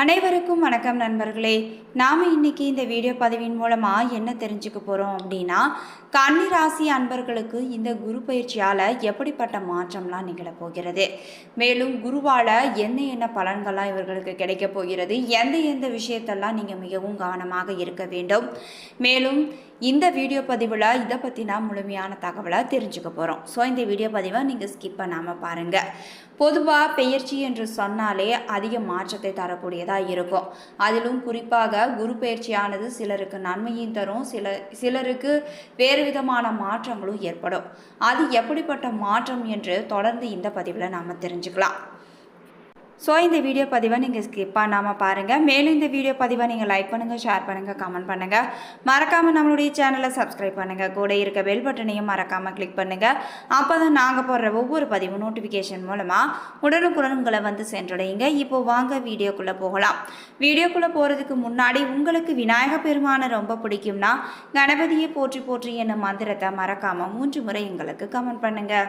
அனைவருக்கும் வணக்கம் நண்பர்களே. நாம் இன்னைக்கு இந்த வீடியோ பதிவின் மூலமாக என்ன தெரிஞ்சுக்க போகிறோம் அப்படின்னா கன்னிராசி அன்பர்களுக்கு இந்த குரு பயிற்சியால் எப்படிப்பட்ட மாற்றம்லாம் நிகழப்போகிறது மேலும் குருவால் என்ன என்ன பலன்கள்லாம் இவர்களுக்கு கிடைக்க போகிறது? எந்த எந்த விஷயத்தெல்லாம் நீங்கள் மிகவும் கவனமாக இருக்க வேண்டும்? மேலும் இந்த வீடியோ பதிவில் இதை பற்றினா முழுமையான தகவலை தெரிஞ்சுக்க போகிறோம் ஸோ இந்த வீடியோ பதிவை நீங்கள் ஸ்கிப் பண்ணாமல் பாருங்கள் பொதுவாக பெயர்ச்சி என்று சொன்னாலே அதிக மாற்றத்தை தரக்கூடியதாக இருக்கும். அதிலும் குறிப்பாக குரு பெயர்ச்சியானது சிலருக்கு நன்மையும் தரும். சில சிலருக்கு வேறு விதமான மாற்றங்களும் ஏற்படும். அது எப்படிப்பட்ட மாற்றம் என்று தொடர்ந்து இந்த பதிவில் நாம் தெரிஞ்சுக்கலாம். ஸோ இந்த வீடியோ பதிவை நீங்கள் ஸ்கிப் பண்ணாமல் பாருங்கள் மேலும் இந்த வீடியோ பதிவை நீங்கள் லைக் பண்ணுங்கள் ஷேர் பண்ணுங்கள் கமெண்ட் பண்ணுங்கள் மறக்காமல் நம்மளுடைய சேனலை சப்ஸ்கிரைப் பண்ணுங்கள் கூட இருக்க பெல் பட்டனையும் மறக்காமல் கிளிக் பண்ணுங்கள் அப்போ தான் நாங்கள் போடுற ஒவ்வொரு பதிவும் நோட்டிஃபிகேஷன் மூலமாக உடனுக்குடன் உங்களை வந்து சென்றடையுங்க. இப்போ வாங்க வீடியோக்குள்ளே போகலாம். வீடியோக்குள்ளே போகிறதுக்கு முன்னாடி உங்களுக்கு விநாயக பெருமானை ரொம்ப பிடிக்கும்னா கணபதியை போற்றி போற்றி என்னும் மந்திரத்தை மறக்காமல் மூன்று முறை எங்களுக்கு கமெண்ட் பண்ணுங்கள்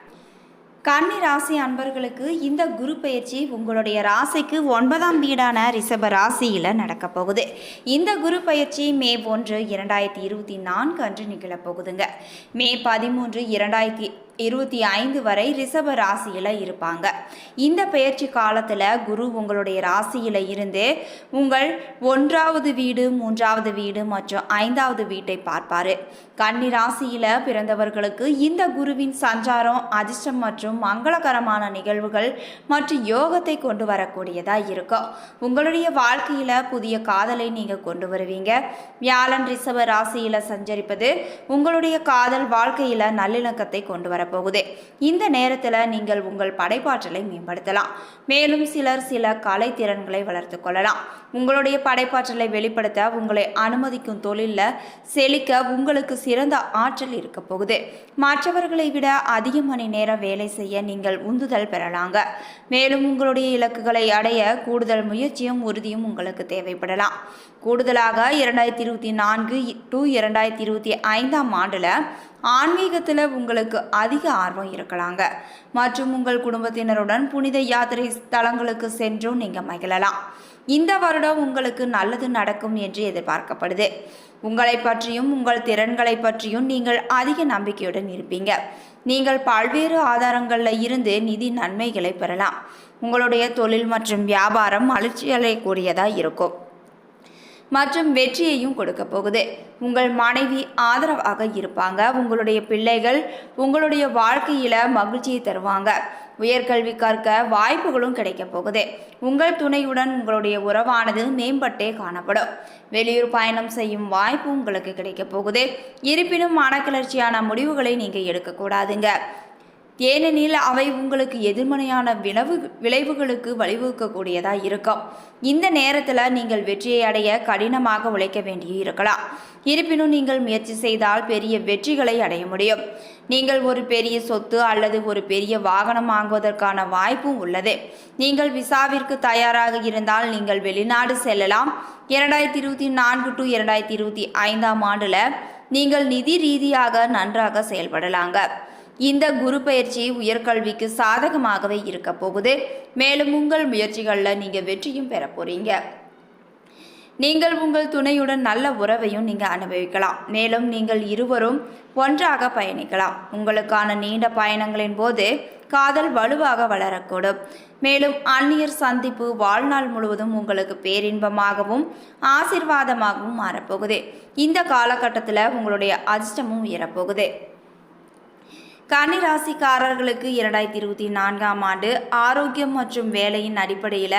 கன்னி ராசி அன்பர்களுக்கு இந்த குரு பயிற்சி உங்களுடைய ராசிக்கு ஒன்பதாம் வீடான ரிஷப ராசியில் நடக்க போகுது. இந்த குரு பயிற்சி மே ஒன்று இரண்டாயிரத்தி இருபத்தி நான்கு அன்று நிகழப்போகுதுங்க மே பதிமூன்று இரண்டாயிரத்தி இருபத்தி ஐந்து வரை ரிஷப ராசியில் இருப்பாங்க. இந்த பயிற்சி காலத்தில் குரு உங்களுடைய ராசியில் இருந்து உங்கள் ஒன்றாவது வீடு மூன்றாவது வீடு மற்றும் ஐந்தாவது வீட்டை பார்ப்பார். கன்னி ராசியில் பிறந்தவர்களுக்கு இந்த குருவின் சஞ்சாரம் அதிர்ஷ்டம் மற்றும் மங்களகரமான நிகழ்வுகள் மற்றும் யோகத்தை கொண்டு வரக்கூடியதாக இருக்கும். உங்களுடைய வாழ்க்கையில் புதிய காதலை நீங்கள் கொண்டு வருவீங்க. வியாழன் ரிஷப ராசியில் சஞ்சரிப்பது உங்களுடைய காதல் வாழ்க்கையில் நல்லிணக்கத்தை கொண்டு வரப்போகுது. இந்த நேரத்தில் நீங்கள் உங்கள் படைப்பாற்றலை மேம்படுத்தலாம். மேலும் சிலர் சில கலை திறன்களை வளர்த்து கொள்ளலாம். உங்களுடைய படைப்பாற்றலை வெளிப்படுத்த உங்களை அனுமதிக்கும் தொழிலில் செழிக்க உங்களுக்கு சிறந்த ஆற்றல் இருக்க போகுது. மற்றவர்களை விட அதிக மணி நேரம் வேலை செய்ய நீங்கள் உந்துதல் பெறலாங்க. மேலும் உங்களுடைய இலக்குகளை அடைய கூடுதல் முயற்சியும் உறுதியும் உங்களுக்கு தேவைப்படலாம். கூடுதலாக இரண்டாயிரத்தி இருபத்தி நான்கு டு இரண்டாயிரத்தி இருபத்தி ஐந்தாம் ஆண்டில் ஆன்மீகத்தில் உங்களுக்கு அதிக ஆர்வம் இருக்கலாங்க. மற்றும் உங்கள் குடும்பத்தினருடன் புனித யாத்திரை ஸ்தலங்களுக்கு சென்றும் நீங்கள் மகிழலாம். இந்த வருடம் உங்களுக்கு நல்லது நடக்கும் என்று எதிர்பார்க்கப்படுது. உங்களை பற்றியும் உங்கள் திறன்களை பற்றியும் நீங்கள் அதிக நம்பிக்கையுடன் இருப்பீங்க. நீங்கள் பல்வேறு ஆதாரங்களில் இருந்து நிதி நன்மைகளை பெறலாம். உங்களுடைய தொழில் மற்றும் வியாபாரம் அலட்சியலைக்கூடியதாக இருக்கும். மற்றும் வெற்றியையும் கொடுக்க போகுது. உங்கள் மனைவி ஆதரவாக இருப்பாங்க. உங்களுடைய பிள்ளைகள் உங்களுடைய வாழ்க்கையில் மகிழ்ச்சியை தருவாங்க. உயர்கல்வி கற்க வாய்ப்புகளும் கிடைக்க போகுது. உங்கள் துணையுடன் உங்களுடைய உறவானது மேம்பட்டே காணப்படும். வெளியூர் பயணம் செய்யும் வாய்ப்பு உங்களுக்கு கிடைக்க போகுது. இருப்பினும் மனக்கிளர்ச்சியான முடிவுகளை நீங்கள் எடுக்கக்கூடாதுங்க ஏனெனில் அவை உங்களுக்கு எதிர்மறையான விளைவு விளைவுகளுக்கு வழிவகுக்கக்கூடியதாக இருக்கும். இந்த நேரத்தில் நீங்கள் வெற்றியை அடைய கடினமாக உழைக்க வேண்டிய இருக்கலாம் இருப்பினும் நீங்கள் முயற்சி செய்தால் பெரிய வெற்றிகளை அடைய முடியும். நீங்கள் ஒரு பெரிய சொத்து அல்லது ஒரு பெரிய வாகனம் வாங்குவதற்கான வாய்ப்பும் உள்ளது. நீங்கள் விசாவிற்கு தயாராக இருந்தால் நீங்கள் வெளிநாடு செல்லலாம். இரண்டாயிரத்தி இருபத்தி நான்கு டு இரண்டாயிரத்தி இருபத்தி ஐந்தாம் ஆண்டில் நீங்கள் நிதி ரீதியாக நன்றாக செயல்படலாங்க. இந்த குரு பயிற்சி உயர்கல்விக்கு சாதகமாகவே இருக்க போகுது. மேலும் உங்கள் முயற்சிகளில் நீங்கள் வெற்றியும் பெற போறீங்க. நீங்கள் உங்கள் துணையுடன் நல்ல உறவையும் நீங்கள் அனுபவிக்கலாம். மேலும் நீங்கள் இருவரும் ஒன்றாக பயணிக்கலாம். உங்களுக்கான நீண்ட பயணங்களின் போது காதல் வலுவாக வளரக்கூடும். மேலும் அந்நியர் சந்திப்பு வாழ்நாள் முழுவதும் உங்களுக்கு பேரின்பமாகவும் ஆசிர்வாதமாகவும் மாறப்போகுது இந்த காலகட்டத்தில் உங்களுடைய அதிர்ஷ்டமும் உயரப்போகுது கன்னிராசிக்காரர்களுக்கு இரண்டாயிரத்தி இருபத்தி நான்காம் ஆண்டு ஆரோக்கியம் மற்றும் வேலையின் அடிப்படையில்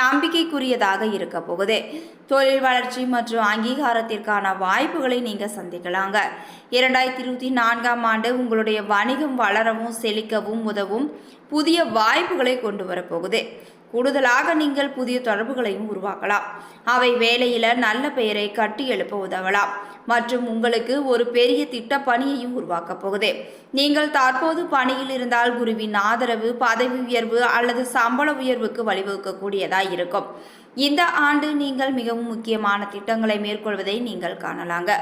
நம்பிக்கைக்குரியதாக இருக்க போகுது. தொழில் வளர்ச்சி மற்றும் அங்கீகாரத்திற்கான வாய்ப்புகளை நீங்கள் சந்திக்கலாங்க. இரண்டாயிரத்தி இருபத்தி நான்காம் ஆண்டு உங்களுடைய வணிகம் வளரவும் செழிக்கவும் உதவும் புதிய வாய்ப்புகளை கொண்டு வரப்போகுது. கூடுதலாக நீங்கள் புதிய தொடர்புகளையும் உருவாக்கலாம். அவை வேலையில நல்ல பெயரை கட்டி எழுப்ப உதவலாம். மற்றும் உங்களுக்கு ஒரு பெரிய திட்ட பணியையும் உருவாக்கப் போகுது. நீங்கள் தற்போது பணியில் இருந்தால் குருவின் ஆதரவு பதவி உயர்வு அல்லது சம்பள உயர்வுக்கு வழிவகுக்கக்கூடியதாக இருக்கும். இந்த ஆண்டு நீங்கள் மிகவும் முக்கியமான திட்டங்களை மேற்கொள்வதை நீங்கள் காணலாங்க.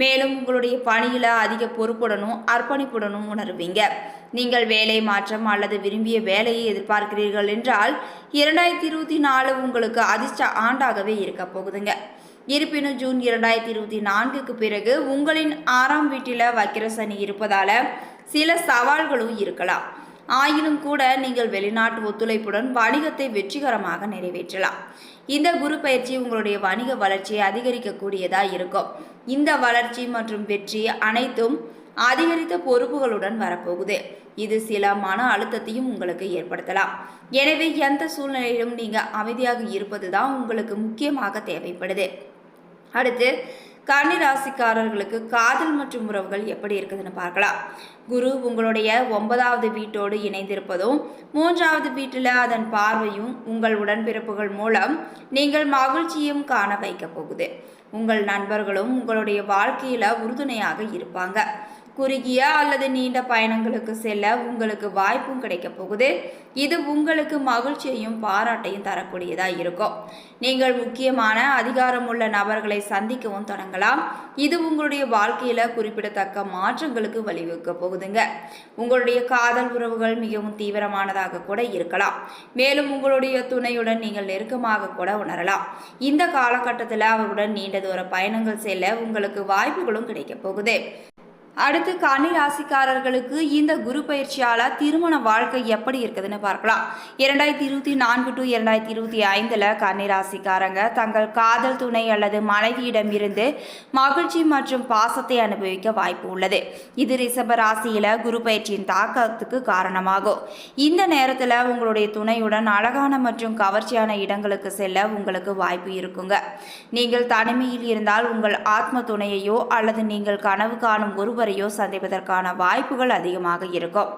மேலும் உங்களுடைய பணியில் அதிக பொறுப்புடனும் அர்ப்பணிப்புடனும் உணர்வீங்க. நீங்கள் வேலை மாற்றம் அல்லது விரும்பிய வேலையை எதிர்பார்க்கிறீர்கள் என்றால் இரண்டாயிரத்தி இருபத்தி நாலு உங்களுக்கு அதிர்ஷ்ட ஆண்டாகவே இருக்க போகுதுங்க. இருப்பினும் ஜூன் இரண்டாயிரத்தி இருபத்தி நான்குக்கு பிறகு உங்களின் ஆறாம் வீட்டில் வக்கிர சனி இருப்பதால சில சவால்களும் இருக்கலாம். ஆயினும் கூட நீங்கள் வெளிநாட்டு ஒத்துழைப்புடன் வணிகத்தை வெற்றிகரமாக நிறைவேற்றலாம். இந்த குரு பயிற்சி உங்களுடைய வணிக வளர்ச்சியை அதிகரிக்கக்கூடியதாக இருக்கும். இந்த வளர்ச்சி மற்றும் வெற்றி அனைத்தும் அதிகரித்த பொறுப்புகளுடன் வரப்போகுது. இது சில மன அழுத்தத்தையும் உங்களுக்கு ஏற்படுத்தலாம். எனவே எந்த சூழ்நிலையிலும் நீங்கள் அமைதியாக இருப்பது தான் உங்களுக்கு முக்கியமாக தேவைப்படுது. அடுத்து கன்னி ராசிக்காரர்களுக்கு காதல் மற்றும் உறவுகள் எப்படி இருக்குதுன்னு பார்க்கலாம். குரு உங்களுடைய ஒன்பதாவது வீட்டோடு இணைந்திருப்பதும் மூன்றாவது வீட்டில் அதன் பார்வையும் உங்கள் உடன்பிறப்புகள் மூலம் நீங்கள் மகிழ்ச்சியும் காண வைக்கப் போகுது. உங்கள் நண்பர்களும் உங்களுடைய வாழ்க்கையில் உறுதுணையாக இருப்பாங்க. குறுகிய அல்லது நீண்ட பயணங்களுக்கு செல்ல உங்களுக்கு வாய்ப்பும் கிடைக்க போகுது. இது உங்களுக்கு மகிழ்ச்சியையும் பாராட்டையும் தரக்கூடியதாக இருக்கும். நீங்கள் முக்கியமான அதிகாரமுள்ள நபர்களை சந்திக்கவும் தொடங்கலாம். இது உங்களுடைய வாழ்க்கையில் குறிப்பிடத்தக்க மாற்றங்களுக்கு வழிவகுக்க போகுதுங்க. உங்களுடைய காதல் உறவுகள் மிகவும் தீவிரமானதாக கூட இருக்கலாம். மேலும் உங்களுடைய துணையுடன் நீங்கள் நெருக்கமாக கூட உணரலாம். இந்த காலகட்டத்தில் அவருடன் நீண்ட தூர பயணங்கள் செல்ல உங்களுக்கு வாய்ப்புகளும் கிடைக்க போகுது. அடுத்து கன்னி ராசிக்காரர்களுக்கு இந்த குரு பயிற்சியால் திருமண வாழ்க்கை எப்படி இருக்குதுன்னு பார்க்கலாம். இரண்டாயிரத்தி இருபத்தி நான்கு டு இரண்டாயிரத்தி இருபத்தி ஐந்தில் கன்னி ராசிக்காரங்க தங்கள் காதல் துணை அல்லது மனைவியிடம் இருந்து மகிழ்ச்சி மற்றும் பாசத்தை அனுபவிக்க வாய்ப்பு உள்ளது. இது ரிஷப ராசியில குரு பயிற்சியின் தாக்கத்துக்கு காரணமாகும். இந்த நேரத்தில் உங்களுடைய துணையுடன் அழகான மற்றும் கவர்ச்சியான இடங்களுக்கு செல்ல உங்களுக்கு வாய்ப்பு இருக்குங்க. நீங்கள் தனிமையில் இருந்தால் உங்கள் ஆத்ம துணையையோ அல்லது நீங்கள் கனவு காணும் ஒருவர் ஒருவரையோ சந்திப்பதற்கான வாய்ப்புகள் அதிகமாக இருக்கும்.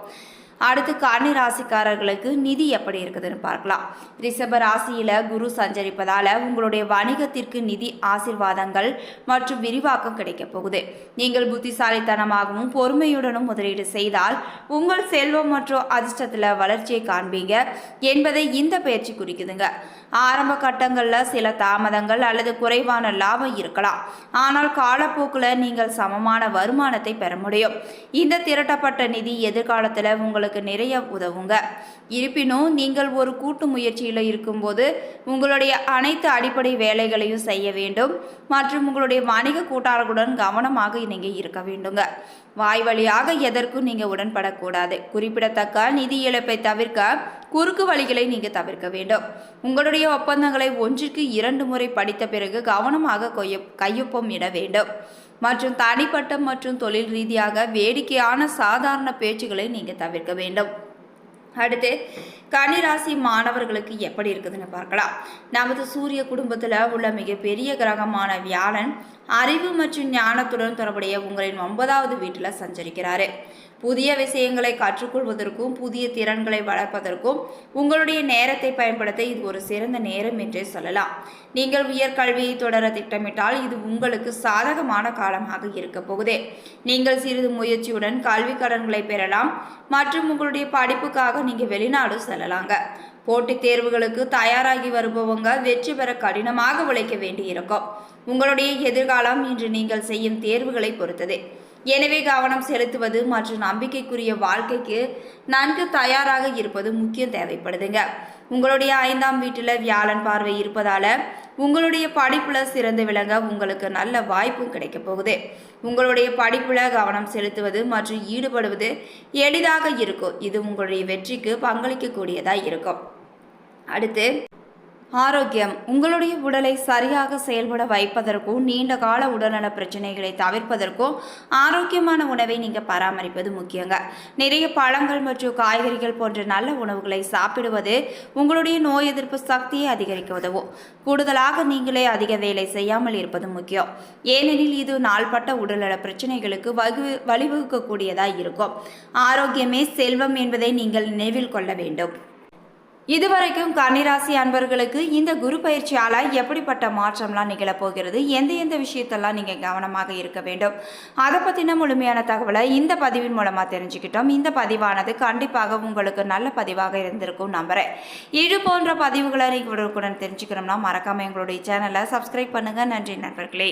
அடுத்து கன்னி ராசிக்காரர்களுக்கு நிதி எப்படி இருக்குதுன்னு பார்க்கலாம். ரிஷப ராசியில குரு சஞ்சரிப்பதால உங்களுடைய வணிகத்திற்கு நிதி ஆசிர்வாதங்கள் மற்றும் விரிவாக்கம் கிடைக்கப் போகுது. நீங்கள் புத்திசாலித்தனமாகவும் பொறுமையுடனும் முதலீடு செய்தால் உங்கள் செல்வம் மற்றும் அதிர்ஷ்டத்தில் வளர்ச்சியை காண்பீங்க. என்பதை இந்த பயிற்சி குறிக்குதுங்க. ஆரம்ப கட்டங்களில் சில தாமதங்கள் அல்லது குறைவான லாபம் இருக்கலாம். ஆனால் காலப்போக்கில் நீங்கள் சமமான வருமானத்தை பெற முடியும். இந்த திரட்டப்பட்ட நிதி எதிர்காலத்தில் உங்களுக்கு நிறைய உதவுங்க. இருப்பினும் நீங்கள் ஒரு கூட்டு முயற்சியில் இருக்கும்போது உங்களுடைய அனைத்து அடிப்படை வேலைகளையும் செய்ய வேண்டும். மற்றும் உங்களுடைய வணிக கூட்டாளர்களுடன் கவனமாக நீங்கள் இருக்க வேண்டுங்க. வாய் வழியாக எதற்கும் நீங்கள் உடன்படக்கூடாது. குறிப்பிடத்தக்க நிதி இழப்பை தவிர்க்க குறுக்கு வழிகளை நீங்கள் தவிர்க்க வேண்டும். உங்களுடைய ஒப்பந்தங்களை ஒன்றுக்கு இரண்டு முறை படித்த பிறகு கவனமாக கொய்ய கையொப்பம் இட வேண்டும். மற்றும் தனிப்பட்ட மற்றும் தொழில் ரீதியாக வேடிக்கையான சாதாரண பேச்சுகளை நீங்கள் தவிர்க்க வேண்டும். அடுத்து கன்னிராசி மாணவர்களுக்கு எப்படி இருக்குதுன்னு பார்க்கலாம். நமது சூரிய குடும்பத்தில் உள்ள மிகப்பெரிய கிரகமான வியாழன் அறிவு மற்றும் ஞானத்துடன் தொடர்புடைய உங்களின் ஒன்பதாவது வீட்டில் சஞ்சரிக்கிறாரு. புதிய விஷயங்களை கற்றுக்கொள்வதற்கும் புதிய திறன்களை வளர்ப்பதற்கும் உங்களுடைய நேரத்தை பயன்படுத்த இது ஒரு சிறந்த நேரம் என்றே சொல்லலாம். நீங்கள் உயர்கல்வியை தொடர திட்டமிட்டால் இது உங்களுக்கு சாதகமான காலமாக இருக்க போகுது. நீங்கள் சிறிது முயற்சியுடன் கல்வி கடன்களை பெறலாம். மற்றும் உங்களுடைய படிப்புக்காக நீங்கள் வெளிநாடு செல்லலாங்க. போட்டித் தேர்வுகளுக்கு தயாராகி வருபவங்க வெற்றி பெற கடினமாக உழைக்க வேண்டியிருக்கும். உங்களுடைய எதிர்காலம் இன்று நீங்கள் செய்யும் தேர்வுகளை பொறுத்தது. எனவே கவனம் செலுத்துவது மற்றும் நம்பிக்கைக்குரிய வாழ்க்கைக்கு நன்கு தயாராக இருப்பது முக்கியம் தேவைப்படுதுங்க. உங்களுடைய ஐந்தாம் வீட்டில் வியாழன் பார்வை இருப்பதால உங்களுடைய படிப்புல சிறந்து விளங்க உங்களுக்கு நல்ல வாய்ப்பும் கிடைக்க போகுது. உங்களுடைய படிப்புல கவனம் செலுத்துவது மற்றும் ஈடுபடுவது எளிதாக இருக்கும். இது உங்களுடைய வெற்றிக்கு பங்களிக்கக்கூடியதாக இருக்கும். அடுத்து ஆரோக்கியம் உங்களுடைய உடலை சரியாக செயல்பட வைப்பதற்கும் நீண்ட கால உடல்நல பிரச்சனைகளை தவிர்ப்பதற்கும் ஆரோக்கியமான உணவை நீங்கள் பராமரிப்பது முக்கியங்க. நிறைய பழங்கள் மற்றும் காய்கறிகள் போன்ற நல்ல உணவுகளை சாப்பிடுவது உங்களுடைய நோய் எதிர்ப்பு சக்தியை அதிகரிக்க உதவும். கூடுதலாக நீங்களே அதிக வேலை செய்யாமல் இருப்பது முக்கியம். ஏனெனில் இது நாள்பட்ட உடல்நல பிரச்சனைகளுக்கு வகு வழிவகுக்கக்கூடியதாக இருக்கும். ஆரோக்கியமே செல்வம் என்பதை நீங்கள் நினைவில் கொள்ள வேண்டும். இதுவரைக்கும் கன்னிராசி அன்பர்களுக்கு இந்த குரு பயிற்சியால் எப்படிப்பட்ட மாற்றம்லாம் நிகழப் போகிறது எந்த எந்த விஷயத்தெல்லாம் நீங்கள் கவனமாக இருக்க வேண்டும்? அதை பற்றின முழுமையான தகவலை இந்த பதிவின் மூலமாக தெரிஞ்சுக்கிட்டோம். இந்த பதிவானது கண்டிப்பாக உங்களுக்கு நல்ல பதிவாக இருந்திருக்கும் நம்புகிறேன் இது போன்ற பதிவுகளை நீங்கள் உடனுக்குடன் தெரிஞ்சுக்கணும்னா மறக்காமல் எங்களுடைய சேனலை சப்ஸ்கிரைப் பண்ணுங்கள் நன்றி நண்பர்களே.